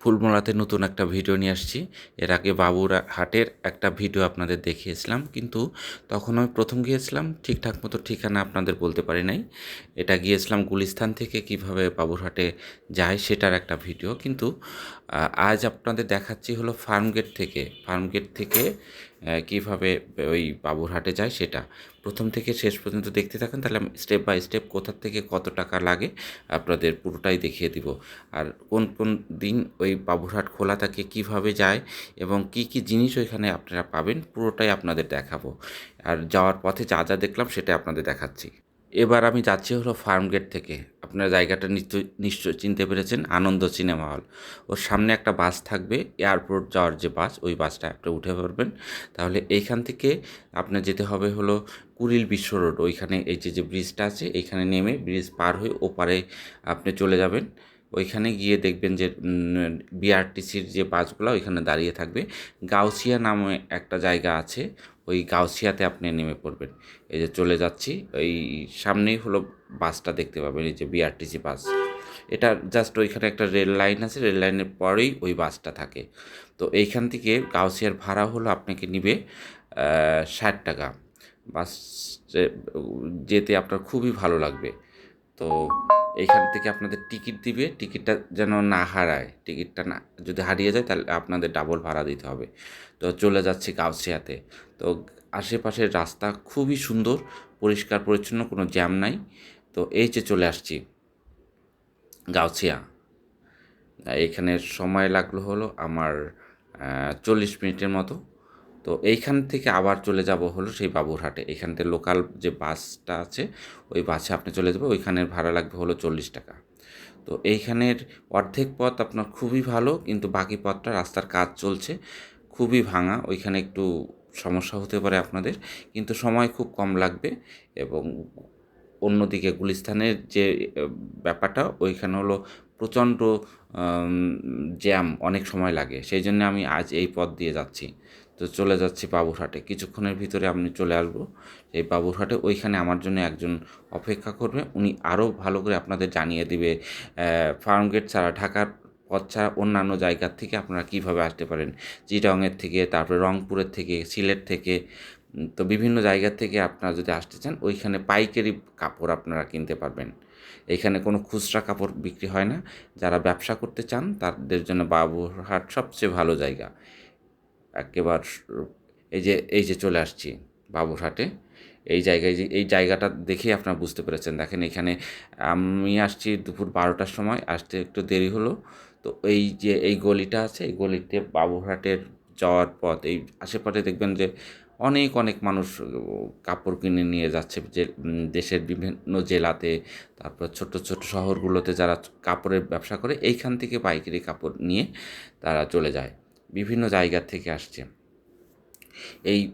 ফুলমোড়াতে নতুন একটা ভিডিও নিয়ে আসছি। এর আগে বাবুর হাটের একটা ভিডিও আপনাদের দেখিয়েছিলাম, কিন্তু তখন আমি প্রথম গিয়েছিলাম, ঠিকঠাক মতো ঠিকানা আপনাদের বলতে পারি নাই। এটা গিয়েছিলাম গুলিস্তান থেকে, কীভাবে বাবুরহাটে যায় সেটার একটা ভিডিও। কিন্তু আজ আপনাদের দেখাচ্ছি হলো ফার্মগেট থেকে ফার্মগেট থেকে কীভাবে ওই বাবুরহাটে যায় সেটা। প্রথম থেকে শেষ পর্যন্ত দেখতে থাকেন, তাহলে আমি স্টেপ বাই স্টেপ কোথা থেকে কত টাকা লাগে আপনাদের পুরোটাই দেখিয়ে দিব। আর কোন কোন দিন ওই বাবুরহাট খোলা থাকে, কীভাবে যায় এবং কি কি জিনিস ওইখানে আপনারা পাবেন, পুরোটাই আপনাদের দেখাবো। আর যাওয়ার পথে যা যা দেখলাম সেটা আপনাদের দেখাচ্ছি। এবার আমি যাচ্ছি হলো ফার্ম গেট থেকে। আপনার জায়গাটা নিশ্চয় নিশ্চয় চিনতে পেরেছেন, আনন্দ সিনেমা হল। ওর সামনে একটা বাস থাকবে, এয়ারপোর্ট যাওয়ার যে বাস, ওই বাসটা আপনি উঠে পড়বেন। তাহলে এইখান থেকে আপনার যেতে হবে হলো কুড়িল বিশ্ব রোড, ওইখানে এই যে যে ব্রিজটা আছে এইখানে নেমে ব্রিজ পার হয়ে ওপারে আপনি চলে যাবেন। ওইখানে গিয়ে দেখবেন যে বিআরটিসির যে বাসগুলো ওইখানে দাঁড়িয়ে থাকবে। গাউসিয়া নামে একটা জায়গা আছে, ওই গাউসিয়াতে আপনি নেমে পড়বেন। এই যে চলে যাচ্ছি, ওই সামনেই হলো বাসটা দেখতে পাবেন, এই যে বিআরটিসি বাস। এটা জাস্ট ওইখানে একটা রেল লাইন আছে, রেল লাইনের পরেই ওই বাসটা থাকে। তো এইখান থেকে গাউসিয়ার ভাড়া হলো আপনাকে নিবে ষাট টাকা। বাস যেতে আপনার খুবই ভালো লাগবে। তো এইখান থেকে আপনাদের টিকিট দিবে, টিকিটটা যেন না হারায়। টিকিটটা না, যদি হারিয়ে যায় তাহলে আপনাদের ডাবল ভাড়া দিতে হবে। তো চলে যাচ্ছি গাউসিয়াতে তো আশেপাশের রাস্তা খুবই সুন্দর, পরিষ্কার, পরিচ্ছন্ন, কোনো জ্যাম নাই। তো এই যে চলে আসছি গাউছিয়া এখানে সময় লাগল হলো আমার চল্লিশ মিনিটের মতো। তো এইখান থেকে আবার চলে যাব হলো সেই বাবুরহাটে। এখান থেকে লোকাল যে বাসটা আছে, ওই বাসে আপনি চলে যাবে ওইখানের ভাড়া লাগবে হলো চল্লিশ টাকা। তো এইখানের অর্ধেক পথ আপনার খুবই ভালো, কিন্তু বাকি পথটা রাস্তার কাজ চলছে। খুবই ভাঙা, ওইখানে একটু সমস্যা হতে পারে আপনাদের, কিন্তু সময় খুব কম লাগবে এবং অন্যদিকে গুলিস্তানের যে ব্যাপারটা, ওইখানে হলো প্রচণ্ড জ্যাম অনেক সময় লাগে। সেই জন্য আমি আজ এই পথ দিয়ে যাচ্ছি। তো চলে যাচ্ছি বাবুরহাটে কিছুক্ষণের ভিতরে আমি চলে আসব। এই বাবুরহাটে ওইখানে আমার জন্য একজন অপেক্ষা করবে। উনি আরও ভালো করে আপনাদের জানিয়ে দিবে ফার্মগেট ছাড়া, ঢাকার পথ ছাড়া অন্যান্য জায়গার থেকে আপনারা কীভাবে আসতে পারেন। চিটংয়ের থেকে, তারপরে রংপুরের থেকে, সিলেট থেকে তো বিভিন্ন জায়গা থেকে আপনারা যদি আসতে চান, ওইখানে পাইকারি কাপড় আপনারা কিনতে পারবেন। এখানে কোনো খুচরা কাপড় বিক্রি হয় না। যারা ব্যবসা করতে চান, তাদের জন্য বাবুরহাট সবচেয়ে ভালো জায়গা। একেবার এই যে এই যে চলে আসছি বাবুরহাটে এই জায়গায় যে, এই জায়গাটা দেখেই আপনারা বুঝতে পেরেছেন। দেখেন এখানে আমি আসছি দুপুর বারোটার সময়, আসতে একটু দেরি হলো। তো এই যে, এই গলিটা আছে, এই গলিতে বাবুরহাটের যাওয়ার পথ, এই আশেপাশে দেখবেন যে অনেক অনেক মানুষ কাপড় কিনে নিয়ে যাচ্ছে যে দেশের বিভিন্ন জেলাতে, তারপর ছোট ছোট শহরগুলোতে যারা কাপড়ের ব্যবসা করে, এইখান থেকে পাইকারি কাপড় নিয়ে তারা চলে যায়। বিভিন্ন জায়গা থেকে আসছে। এই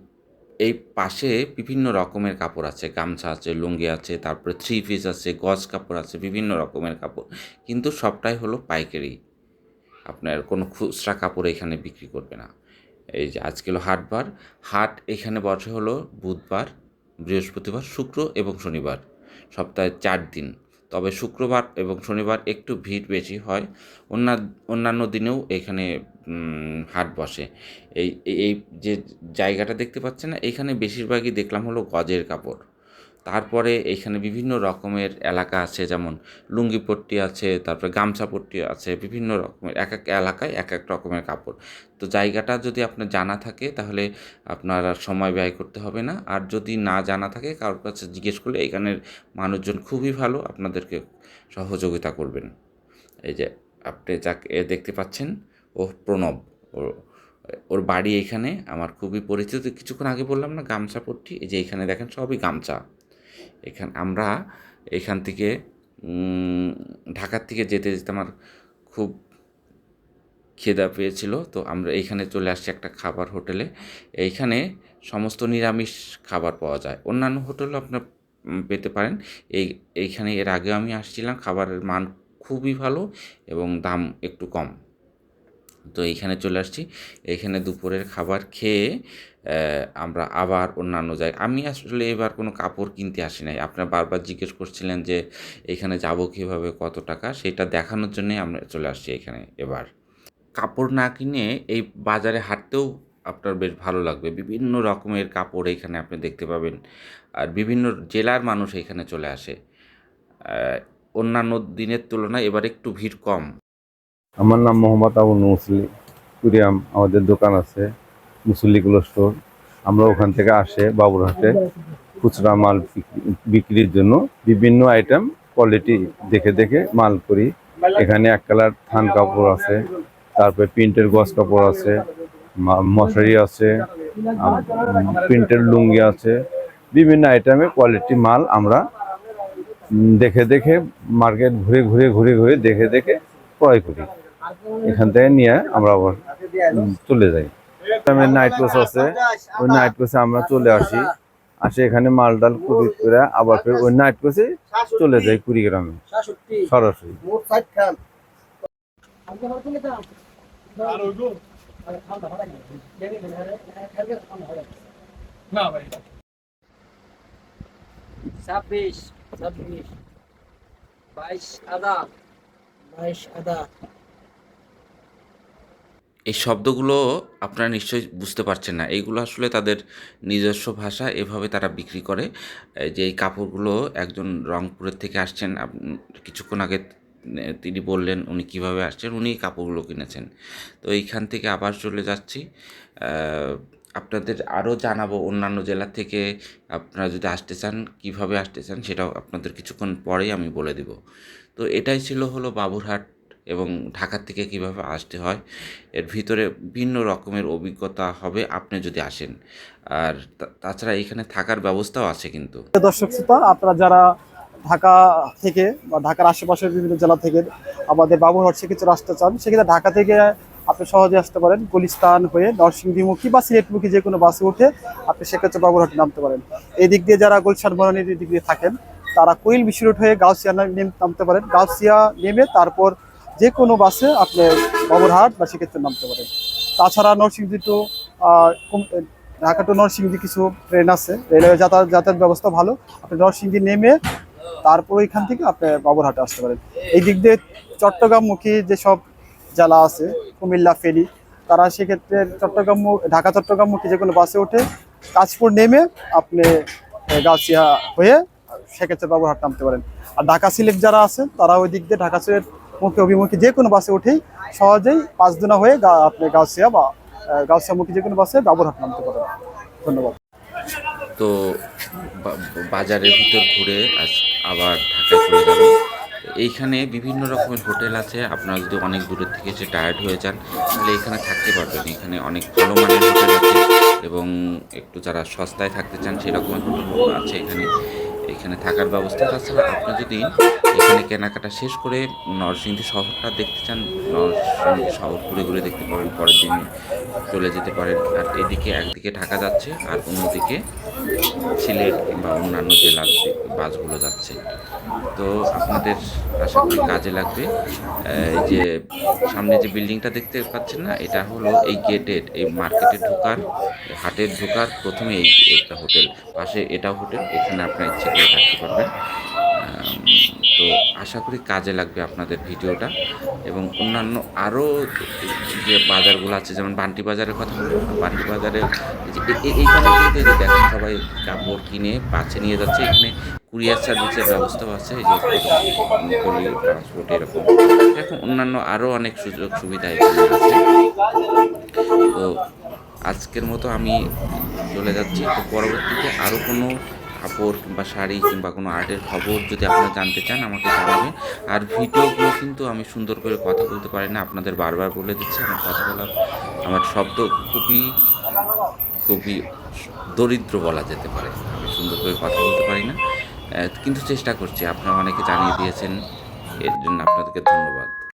এই পাশে বিভিন্ন রকমের কাপড় আছে, গামছা আছে, লুঙ্গি আছে, তারপরে থ্রি পিস আছে, গজ কাপড় আছে, বিভিন্ন রকমের কাপড়। কিন্তু সবটাই হলো পাইকারি। আপনার কোনো খুচরা কাপড় এখানে বিক্রি করবে না। এই যে আজকে হলো হাটবার, হাট এখানে বসে হলো বুধবার, বৃহস্পতিবার, শুক্র এবং শনিবার। সপ্তাহে চার দিন। তবে শুক্রবার এবং শনিবার একটু ভিড় বেশি হয়। অন্যান্য দিনেও এখানে হাট বসে। এই- এই যে জায়গাটা দেখতে পাচ্ছেন না এখানে বেশিরভাগই দেখলাম হলো গজের কাপড়। তারপরে এখানে বিভিন্ন রকমের এলাকা আছে, যেমন লুঙ্গিপট্টি আছে, তারপরে গামছা পট্টি আছে, বিভিন্ন রকমের, এক এক এলাকায় এক এক রকমের কাপড়। তো জায়গাটা যদি আপনার জানা থাকে, তাহলে আপনার আর সময় ব্যয় করতে হবে না। আর যদি না জানা থাকে, কারোর কাছে জিজ্ঞেস করলে এখানের মানুষজন খুবই ভালো, আপনাদেরকে সহযোগিতা করবেন। এই যে আপনি যাকে দেখতে পাচ্ছেন, ও প্রণব। ওর ওর বাড়ি এখানে, আমার খুবই পরিচিত। কিছুক্ষণ আগে বললাম না, গামছা পট্টি, এই যে এখানে দেখেন সবই গামছা। এখান, আমরা এখান থেকে ঢাকার থেকে যেতে যেতে আমার খুব খেদা পেয়েছিল। তো আমরা এইখানে চলে আসছি একটা খাবার হোটেলে। এইখানে সমস্ত নিরামিষ খাবার পাওয়া যায়। অন্যান্য হোটেলও আপনার পেতে পারেন। এই, এইখানে এর আগে আমি আসছিলাম। খাবারের মান খুবই ভালো এবং দাম একটু কম। তো এইখানে চলে আসছি। এইখানে দুপুরের খাবার খেয়ে আমরা আবার অন্যান্য জায়গায় আমি আসলে এবার কোনো কাপড় কিনতে আসি নাই। আপনারা বারবার জিজ্ঞেস করছিলেন যে, এখানে যাব কীভাবে? কত টাকা? সেটা দেখানোর জন্যই আমরা চলে আসছি এখানে এবার। কাপড় না কিনে এই বাজারে হাঁটতেও আপনার বেশ ভালো লাগবে। বিভিন্ন রকমের কাপড় এখানে আপনি দেখতে পাবেন। আর বিভিন্ন জেলার মানুষ এখানে চলে আসে। অন্যান্য দিনের তুলনায় এবার একটু ভিড় কম। আমার নাম মোহাম্মদ আবুল মুসলি। কুরিয়াম আমাদের দোকান আছে মুসল্লিগুলো স্টোর। আমরা ওখান থেকে আসে বাবুরহাটে খুচরা মাল বিক্রি- বিক্রির জন্য। বিভিন্ন আইটেম কোয়ালিটি দেখে দেখে মাল করি। এখানে এক কালার থান কাপড় আছে, তারপরে প্রিন্টের গজ কাপড় আছে মশারি আছে প্রিন্টের লুঙ্গি আছে। বিভিন্ন আইটেমের কোয়ালিটি মাল আমরা দেখে দেখে মার্কেট ঘুরে ঘুরে ঘুরে ঘুরে দেখে দেখে ক্রয় করি। এখান থেকে নিয়ে আমরা আবার চলে যাই। নাইট কোচ আছে। ওই নাইট কোচে আমরা চলে আসি। আসে এখানে মাল ডাল কুড়ি করে আবার ফের ওই নাইট কোচে চলে যাই কুড়িগ্রামে। সরাসরি। ছাব্বিশ ছাব্বিশ। বাইশ আদা। বাইশ আদা। এই শব্দগুলো আপনারা নিশ্চয়ই বুঝতে পারছেন না। এইগুলো আসলে তাদের নিজস্ব ভাষা, এভাবে তারা বিক্রি করে। যে এই কাপড়গুলো একজন রংপুরের থেকে আসছেন কিছুক্ষণ আগে তিনি বললেন উনি কীভাবে আসছেন, উনি কাপড়গুলো কিনেছেন। তো এইখান থেকে আবার চলে যাচ্ছি। আপনাদের আরও জানাব অন্যান্য জেলা থেকে আপনারা যদি আসতে চান, কীভাবে আসতে চান, সেটাও আপনাদের কিছুক্ষণ পরেই আমি বলে দিব। তো এটাই ছিল হলো বাবুরহাট এবং ঢাকা থেকে কীভাবে আসতে হয়, এর ভিতরে ভিন্ন রকমের অভিজ্ঞতা হবে, আপনি যদি আসেন। আর তাছাড়া এখানে থাকার ব্যবস্থাও আছে কিন্তু। দর্শক শ্রোতা, আপনারা যারা ঢাকা থেকে বা ঢাকার আশেপাশের বিভিন্ন জেলা থেকে আমাদের বাবুরহাট সেক্ষেত্রে আসতে চান, সেক্ষেত্রে ঢাকা থেকে আপনি সহজে আসতে পারেন। গুলিস্তান হয়ে নরসিংদীমুখী বা সিলেটমুখী যে কোনো বাসে উঠে আপনি সেক্ষেত্রে বাবুরহাটে নামতে পারেন। এই দিক দিয়ে যারা গুলশান বনানীর দিক দিয়ে থাকেন, তারা কুইল বিশ্ব রোড হয়ে গাউসিয়া নেম- নামতে পারেন। গাউসিয়া নেমে তারপর যে কোনো বাসে আপনি বাবুরহাট বা সেক্ষেত্রে নামতে পারেন। তাছাড়া নরসিংদী টু ঢাকা টু নরসিংদী কিছু ট্রেন আছে। রেলওয়ে যাতায়াত যাতায়াত ব্যবস্থা ভালো। আপনি নরসিংদী নেমে তারপর এখান থেকে আপনি বাবুরহাটে আসতে পারেন। এই দিক দিয়ে চট্টগ্রামমুখী যেসব জেলা আছে, কুমিল্লা ফেরি তারা সেক্ষেত্রে চট্টগ্রাম ঢাকা চট্টগ্রামমুখী যে কোনো বাসে ওঠে কাশপুর নেমে আপনি গাছিয়া হয়ে সেক্ষেত্রে বাবুরহাট নামতে পারেন। আর ঢাকা সিলেট যারা আছে তারা ওই দিক দিয়ে ঢাকা সিলেট মুখে, অভিমুখী যে কোনো বাসে উঠেই সহজেই পাঁচদিনা হয়ে গা- আপনি গাছিয়া বা গাছিয়ামুখী যে কোনো বাসে বাবুরহাট নামতে পারেন। ধন্যবাদ। তো বাজারের ভিতর ঘুরে আজ আবার এইখানে বিভিন্ন রকমের হোটেল আছে। আপনারা যদি অনেক দূরের থেকে এসে টায়ার্ড হয়ে যান, তাহলে এখানে থাকতে পারবেন। এখানে অনেক ভালো মানের হোটেল আছে এবং একটু যারা সস্তায় থাকতে চান, সেরকমের হোটেল আছে এখানে। এখানে থাকার ব্যবস্থা। তাছাড়া আপনি যদি এখানে কেনাকাটা শেষ করে নরসিংদী শহরটা দেখতে চান, নরসিংদী শহর ঘুরে ঘুরে দেখতে পারেন, পরের দিন চলে যেতে পারেন। আর এদিকে একদিকে ঢাকা যাচ্ছে, আর অন্যদিকে সিলেট কিংবা অন্যান্য জেলার বাসগুলো যাচ্ছে। তো আপনাদের আশা করি কাজে লাগবে। এই যে সামনে যে বিল্ডিংটা দেখতে পাচ্ছেন না, এটা হলো এই গেটের, এই মার্কেটে ঢোকার, হাটের ঢোকার প্রথমে এই একটা হোটেল, পাশে এটা হোটেল, এখানে আপনার ইচ্ছে করে থাকতে পারবেন। তো আশা করি কাজে লাগবে আপনাদের ভিডিওটা এবং অন্যান্য আরও যে বাজারগুলো আছে, যেমন বান্টি বাজারের কথা বান্টি বাজারে এইখানে কিন্তু এই যে দেখেন সবাই কাপড় কিনে বাছে নিয়ে যাচ্ছে, এখানে কুরিয়ার সার্ভিসের ব্যবস্থাও আছে, এই যে ট্রান্সপোর্ট এরকম। এরকম অন্যান্য আরও অনেক সুযোগ সুবিধা এখানে আছে। তো আজকের মতো আমি চলে যাচ্ছি, তো পরবর্তীতে আরও কোনো কাপড় কিংবা শাড়ি কিংবা কোনো আর্টের খবর যদি আপনারা জানতে চান, আমাকে জানাবেন। আর ভিডিওগুলো কিন্তু আমি সুন্দর করে কথা বলতে পারি না, আপনাদের বারবার বলে দিচ্ছি, আমার কথা বলার, আমার শব্দ খুবই খুবই দরিদ্র বলা যেতে পারে। আমি সুন্দর করে কথা বলতে পারি না। কিন্তু চেষ্টা করছি, আপনারা অনেকে জানিয়ে দিয়েছেন, এর জন্য আপনাদেরকে ধন্যবাদ।